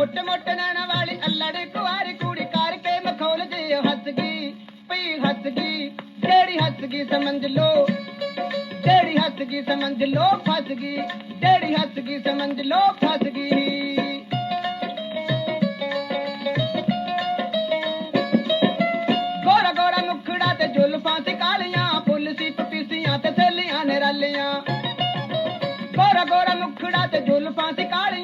ਮੁੱਟ ਮੁੱਟ ਨੈਣਾ ਵਾਲੀ ਅਲੜ ਕੁਆਰੀ ਕੁੜੀ ਕਰਕੇ ਮਖੌਲ ਜੇ ਹੱਸ ਗਈ ਪਈ ਹੱਸ ਗਈ ਜਿਹੜੀ ਹੱਸ ਗਈ ਸਮਝ ਲੋ ਜਿਹੜੀ ਹੱਸ ਗਈ ਸਮਝ ਲੋ ਫਸ ਗਈ। ਜਿਹੜੀ ਹੱਸ ਗਈ ਸਮਝ ਲੋ ਫਸ ਗਈ। ਗੋਰਾ ਗੋਰਾ ਮੁਖੜਾ ਤੇ ਜੁਲਫਾਂ ਤੇ ਕਾਲੀਆਂ, ਫੁੱਲ ਸੀ ਪਪੀਸੀਆਂ ਤੇ ਥੈਲੀਆਂ ਨੇ ਰਾਲੀਆਂ। ਗੋਰਾ ਗੋਰਾ ਮੁਖੜਾ ਤੇ ਜੁਲਫਾਂ ਤੇ ਕਾਲੀਆਂ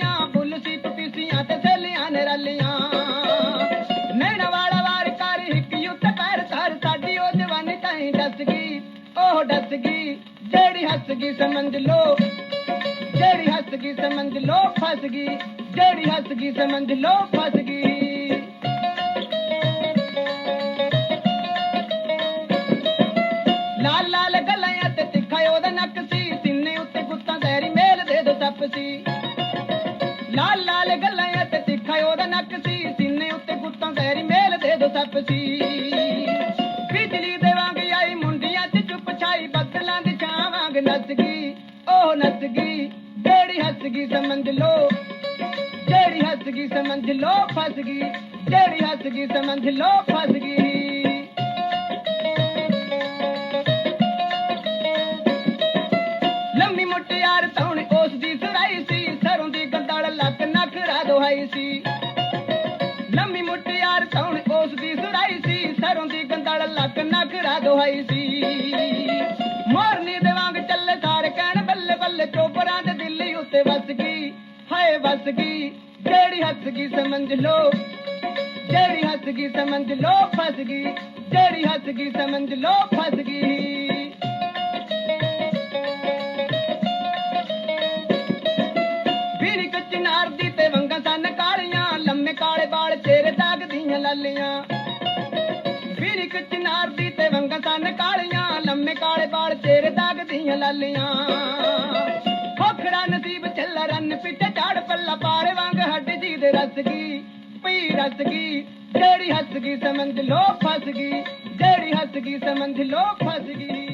ਉਹ ਡਸ ਗਈ, ਜਿਹੜੀ ਹੱਸ ਗਈ ਸਮਝ ਲੋ ਜਿਹੜੀ ਹੱਸ ਗਈ ਸਮਝ ਲੋ ਫਸ ਗਈ। ਜਿਹੜੀ ਹੱਸ ਗਈ ਸਮਝ ਲੋ ਫਸ ਗਈ। ਲਾਲ ਲਾਲ ਗੱਲਾਂ ਤੇ ਤਿੱਖਾ ਉਹਦਾ ਨੱਕ ਸੀ, ਸਿੰਨੇ ਉੱਤੇ ਗੁੱਤਾਂ ਜ਼ਹਿਰੀ ਮੇਲ ਦੇ ਦੋ ਸੱਪ ਸੀ। ਲਾਲ ਲਾਲ ਗੱਲਾਂ ਤੇ ਤਿੱਖਾ ਉਹਦਾ ਨੱਕ ਸੀ, ਸਿੰਨੇ ਉੱਤੇ ਗੁੱਤਾਂ ਜ਼ਹਿਰੀ ਮੇਲ ਦੇ ਦੋ ਸੱਪ ਸੀ। ਗਈ, ਉਹ ਨੱਚ ਗਈ, ਜਿਹੜੀ ਹੱਸ ਗਈ ਸਮਝ ਲੋ ਜਿਹੜੀ ਹੱਸ ਗਈ ਸਮਝ ਲੋ ਫਸ ਗਈ। ਜਿਹੜੀ ਹੱਸ ਗਈ ਸਮਝ ਲੋ ਫਸ ਗਈ। ਲੰਮੀ ਮੁਟਿਆਰ ਤੌਣ ਉਸ ਦੀ ਸੁਰਾਈ ਸੀ। ਸਰੋਂ ਦੀ ਗੰਦਲ ਲੱਕ ਨਖਰਾ ਦੁਹਾਈ ਸੀ। ਲੰਮੀ ਮੁਟਿਆਰ ਤੌਣ ਉਸ ਦੀ ਸੁਰਾਈ ਸੀ। ਸਰੋਂ ਦੀ ਗੰਦਲ ਲੱਕ ਨਖਰਾ ਦੋਹਾਈ ਸੀ। ਵੱਸ ਗਈ ਹਾਏ ਵੱਸ ਗਈ ਜਿਹੜੀ ਹੱਸ ਗਈ ਸਮਝ ਲੋ ਜਿਹੜੀ ਹੱਸ ਗਈ ਸਮਝ ਲੋ ਫਸ ਗਈ ਜਿਹੜੀ ਹੱਸ ਗਈ ਸਮਝ ਲੋ ਫਸ ਗਈ ਵੀਰੀ ਨਾਰ ਦੀ ਤੇ ਵੰਗਾਂ ਸਨ ਕਾਲੀਆਂ, ਲੰਮੇ ਕਾਲੇ ਵਾਲ ਚਿਹਰੇ ਦਾਗਦੀਆਂ ਲਾਲੀਆਂ। ਵੀਰੀ ਕੱਚ ਦੀ ਤੇ ਵੰਗਾਂ ਸਨ ਕਾਲੀਆਂ, ਲੰਮੇ ਕਾਲੇ ਵਾਲ ਚਿਹਰੇ ਦਾਗਦੀਆਂ ਲਾਲੀਆਂ। ਖੋਖੜਾ ਨਸੀਬ ਚੱਲਾ ਰੰਨ ਪਿੱਟੇ ਝਾੜ ਪੱਲਾ ਪਾਰੇ ਵਾਂਗ ਹੱਡ ਜੀ ਦੇ ਰਸ ਗਈ ਪਈ ਰਸ ਗਈ, ਜਿਹੜੀ ਹੱਸ ਗਈ ਸਮਝ ਲੋ ਫਸ ਗਈ, ਜਿਹੜੀ ਹੱਸ ਗਈ ਸਮਝ ਲੋ ਫਸ ਗਈ।